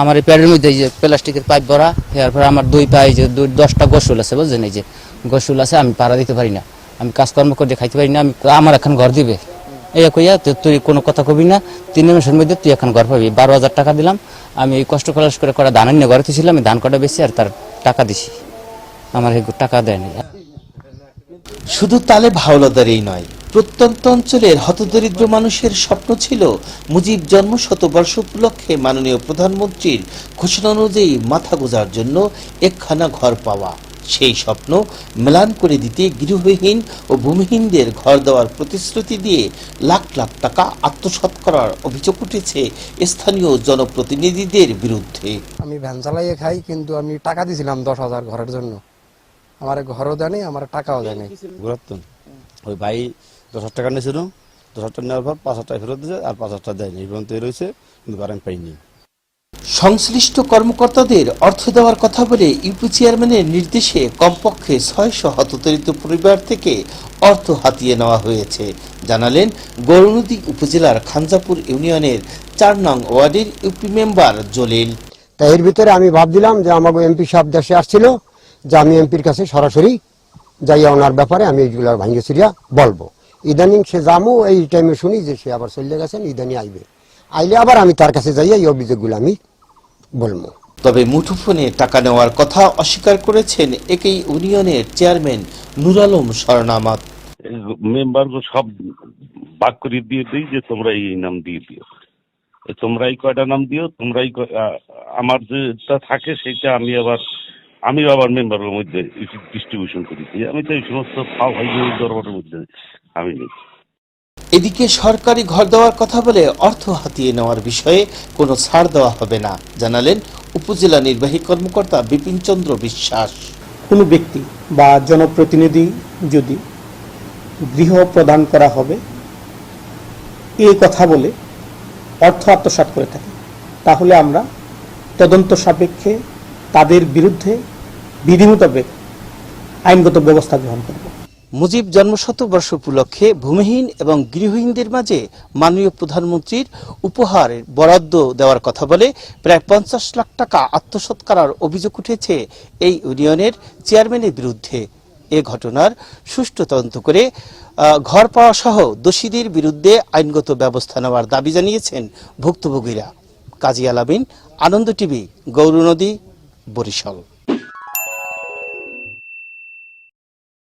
আমার এই প্যাডের মধ্যে যে প্লাস্টিকের পাইপ ভরা এরপর আমার দুই পায়ে যে দুই, দশটা গোসল আছে, বুঝছেন? এই যে গোসল আছে, আমি পাড়া দিতে পারি না। আমি কাজকর্ম করে খাইতে পারি না, আমি আমার এখন ঘর দিবে। এই কইয়া তুই কোনো কথা কবি না, তিন মাসের মধ্যে তুই এখন ঘর পাবি। বারো হাজার টাকা দিলাম, আমি এই কষ্ট খরচ করে করা ধান নিয়ে ঘরে ছিলাম আমি ধান কটা বেশি আর তার টাকা দিছি। আমার টাকা দেয়নি। শুধু তালে ভাওলাদারেই নয় প্রত্যন্ত অঞ্চলের হতদরিদ্র মানুষের স্বপ্ন ছিল মুজিব জন্ম শতবর্ষ উপলক্ষে মাননীয় প্রধানমন্ত্রীর ঘোষণা অনুযায়ী মাথা গোজার জন্য একখানা ঘর পাওয়া। সেই স্বপ্ন মেলান করে দিতে গৃহহীন ও ভূমিহীনদের ঘর দেওয়ার প্রতিশ্রুতি দিয়ে লাখ লাখ টাকা আত্মসাৎ করার অভিযোগ উঠেছে স্থানীয় জনপ্রতিনিধিদের বিরুদ্ধে। আমি ভ্যান চালাইয়ে খাই কিন্তু আমি টাকা দিয়েছিলাম দশ হাজার ঘরের জন্য। আমার ঘরও দেয়নি আমার টাকাও দেয়নি ওই ভাই দশ হাজার টাকা নিয়েছিল। দশ হাজার টাকা নেওয়ার পর পাঁচ হাজার টাকা ফেরত দিয়েছে আর পাঁচ হাজার টাকা দেয়নি। এই পর্যন্ত রয়েছে কিন্তু আর আমি পাইনি। সংশ্লিষ্ট কর্মকর্তাদের অর্থ দেওয়ার কথা বলে ইউপি চেয়ারম্যানের নির্দেশে কমপক্ষে ছয়শো হতদরিদ্র পরিবার থেকে অর্থ হাতিয়ে নেওয়া হয়েছে। জানালেন গৌরনদী উপজেলার খানজাপুর ইউনিয়নের চার নং ওয়ার্ডের ইউপি মেম্বার জলিল। তাই এর ভিতরে আমি ভাবছিলাম যে আমাকে এমপি সাহেব দেশে আসছিল যে আমি এমপির কাছে সরাসরি যাইয়া ওনার ব্যাপারে আমি এইগুলো ভাঙ্গে সিরিয়া বলব। ইদানিং সে জামু এই টাইমে শুনি যে সে আবার চলে গেছেন ইদানি আইবে। আইলে আবার আমি তার কাছে যাইয়া এই অভিযোগগুলো আমি বলব। তবে মুঠোফোনে টাকা নেওয়ার কথা অস্বীকার করেছেন একই ইউনিয়নের চেয়ারম্যান নুর আলম স্বর্ণামাত মেম্বার সব ভাগ করে দিয়ে দিই যে তোমরা এই নাম দিয়ে দিও। এ তোমরা এই কয়টা নাম দিও তোমরা এই কয়- আ- আমার যেটা থাকে সেটা আমি আবার আমি আবার মেম্বারের মধ্যে ডিস্ট্রিবিউশন করি আমি তো এই সমস্ত ফাও ভাই দরবারের মধ্যে আমি নেই। এদিকে সরকারি ঘর দেওয়ার কথা বলে অর্থ হাতিয়ে নেওয়ার বিষয়ে কোনো ছাড় দেওয়া হবে না জানালেন উপজেলা নির্বাহী কর্মকর্তা বিপিন চন্দ্র বিশ্বাস। কোনো ব্যক্তি বা জনপ্রতিনিধি যদি গৃহ প্রদান করা হবে এই কথা বলে অর্থ আত্মসাৎ করে থাকে। তাহলে আমরা তদন্ত সাপেক্ষে তাদের বিরুদ্ধে বিধি মোতাবেক আইনগত ব্যবস্থা গ্রহণ করব। মুজিব জন্মশতবর্ষ উপলক্ষে ভূমিহীন এবং গৃহহীনদের মাঝে মাননীয় প্রধানমন্ত্রীর উপহারের বরাদ্দ দেওয়ার কথা বলে প্রায় পঞ্চাশ লাখ টাকা আত্মসাৎ করার অভিযোগ উঠেছে এই ইউনিয়নের চেয়ারম্যানের বিরুদ্ধে। এ ঘটনার সুষ্ঠু তদন্ত করে ঘর পাওয়া সহ দোষীদের বিরুদ্ধে আইনগত ব্যবস্থা নেওয়ার দাবি জানিয়েছেন ভুক্তভোগীরা। কাজী আলামিন, আনন্দ টিভি, গৌরনদী। বরিশাল।